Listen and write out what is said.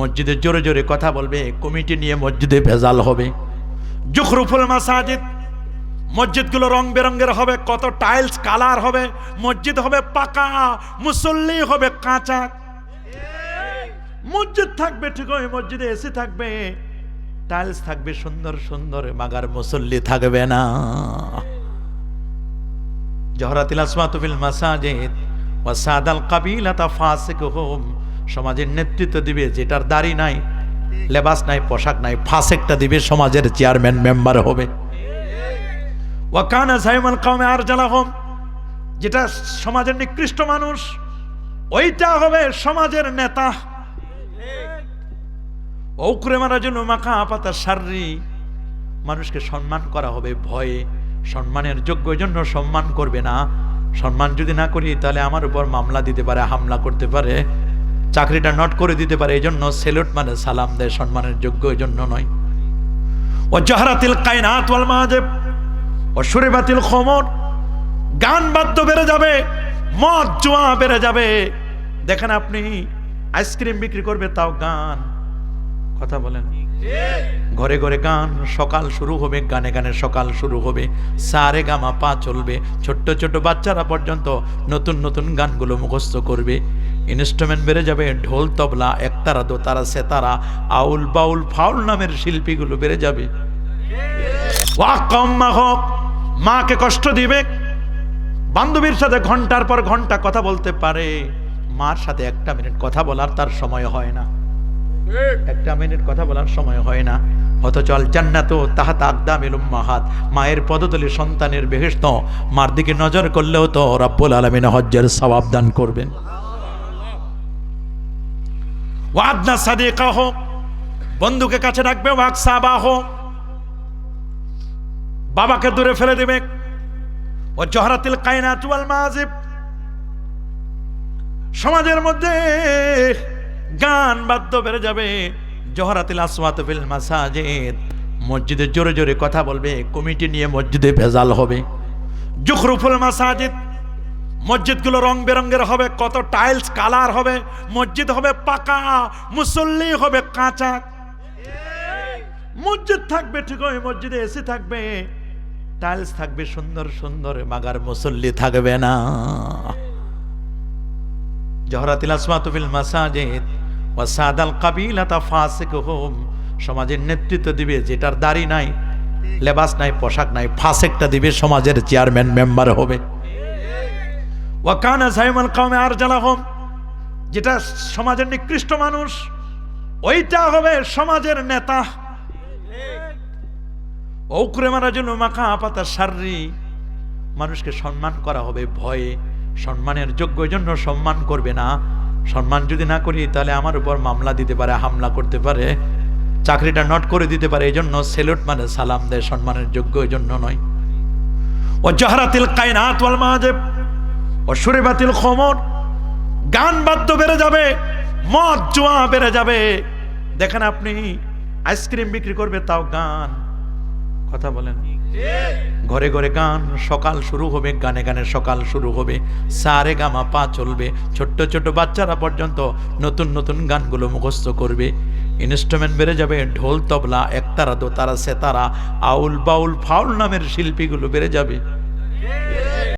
মসজিদে জোরে জোরে কথা বলবে, কমিটি নিয়ে মসজিদে ভেজাল হবে। জুখরুফুল মাসাজিদ, মসজিদগুলো রং বেরঙ্গের হবে, কত টাইলস কালার হবে, মসজিদ হবে পাকা, মুসল্লি হবে কাঁচা। মসজিদ থাকবে ঠিক ওই মসজিদে, এসি থাকবে টাইলস থাকবে সুন্দর সুন্দর, মাগার মুসল্লি থাকবে না। জহরাতিল আসমাতুফিল মাসাজিদ, ওয়া সাদাল কাবিলাতা ফাসিকুহুম সমাজের নেতৃত্ব দিবে, যেটার দাড়ি নাই, লেবাস নাই, পোশাক নাই ফাসেকটা দিবে, সমাজের চেয়ারম্যান মেম্বার হবে। আর যেটা সমাজের নিকৃষ্ট মানুষ, ওইটা হবে সমাজের নেতা। ঔকরে মারা জন্য মাখা পাতা সারি মানুষকে সম্মান করা হবে ভয়ে, সম্মানের যোগ্য জন্য সম্মান করবে না। সম্মান যদি না করি, তাহলে আমার উপর মামলা দিতে পারে, হামলা করতে পারে। চাকরিটা নট করে দিতে পারে এই জন্য সেলুট মানে সালাম দেয়, সম্মানের যোগ্য এই জন্য নয়। ও জহরাতিল কায়নাত ওয়াল মাহাজেব ও সুরেবাতিল খমর, গান বাদ্য বেড়ে যাবে, মদ জোয়া বেড়ে যাবে। দেখেন আপনি, আইসক্রিম বিক্রি করবে, তাও গান। কথা বলেন। ঘরে ঘরে গান, সকাল শুরু হবে, গানে গানে সকাল শুরু হবে, সারে গামা পা চলবে, ছোট্ট ছোট্ট বাচ্চারা পর্যন্ত নতুন নতুন গানগুলো মুখস্থ করবে। ইনস্ট্রুমেন্ট বেড়ে যাবে, ঢোল, তবলা একতারা দোতারা সেতারা, আউল বাউল, ফাউল নামের শিল্পীগুলো বেড়ে যাবে। ওয়াকম্মা হোক, মাকে কষ্ট দিবে। বান্ধবীর সাথে ঘণ্টার পর ঘণ্টা কথা বলতে পারে। মার সাথে একটা মিনিট কথা বলার তার সময় হয় না। একটা মিনিট কথা বলার সময় হয় না। অথচ আল জান্নাত তাহাত আকদাম এলুম মাহাত মায়ের পদতলে সন্তানের বেহেস্ত মার দিকে নজর করলেও তো রব্বুল আলমিন হজ্জের সবাব দান করবেন। ওয়াদনা সাদিকা হোক বন্ধুকে কাছে রাখবে ওয়াক সাবা হোক বাবাকে দূরে ফেলে দেবে। ও জহরাতিল কায়নাত ওয়াল মাজিব। সমাজের মধ্যে গান বাদ্য বেড়ে যাবে। জহরাতিল আসওয়াত ফিল মাসাজিদ। মসজিদে জোরে জোরে কথা বলবে। কমিটি নিয়ে মসজিদে ভেজাল হবে। জুখরুফুল মাসাজিদ মসজিদগুলো রং বেরঙ্গের হবে, কত টাইলস কালার হবে, মসজিদ হবে পাকা, মুসল্লি হবে কাঁচা। মসজিদ থাকবে ঠিক ওই মসজিদে এসি থাকবে টাইলস থাকবে সুন্দর সুন্দর, মাগার মুসল্লি থাকবে না। জহরাতিল আসমাতুফিল মাসাজিদ, ওয়া সাদাল কাবিলাতা ফাসিকুহুম, সমাজের নেতৃত্ব দিবে, যেটার দাড়ি নাই, লেবাস নাই, পোশাক নাই, ফাসেকটা দিবে, সমাজের চেয়ারম্যান মেম্বার হবে। ওয়াকানা সাইমাল কাউমে আর জালাহম যেটা সমাজের নিকৃষ্ট মানুষ, ওইটা হবে সমাজের নেতা। ঔকরে মারা জন্য মাখা পাতা সারি মানুষকে সম্মান করা হবে ভয়ে, সম্মানের যোগ্য জন্য সম্মান করবে না। সম্মান যদি না করি, তাহলে আমার উপর মামলা দিতে পারে, হামলা করতে পারে, চাকরিটা নট করে দিতে পারে এই জন্য সেলুট মানে সালাম দেয়, সম্মানের যোগ্য এই জন্য নয়। ও জহরাতিল কায়নাত ওয়াল মাহাজেব ও সুরেবাতিল খমর গান বাদ্য বেড়ে যাবে, মদ জোয়া বেড়ে যাবে। দেখেন আপনি, আইসক্রিম বিক্রি করবে, তাও গান। কথা বলেন। ঘরে ঘরে গান, সকাল শুরু হবে, গানে গানে সকাল শুরু হবে। সারে গামা পা চলবে, ছোট্ট ছোট্ট বাচ্চারা পর্যন্ত নতুন নতুন গানগুলো মুখস্থ করবে। ইনস্ট্রুমেন্ট বেড়ে যাবে, ঢোল, তবলা, একতারা, দোতারা, সেতারা, আউল বাউল, ফাউল নামের শিল্পীগুলো বেড়ে যাবে।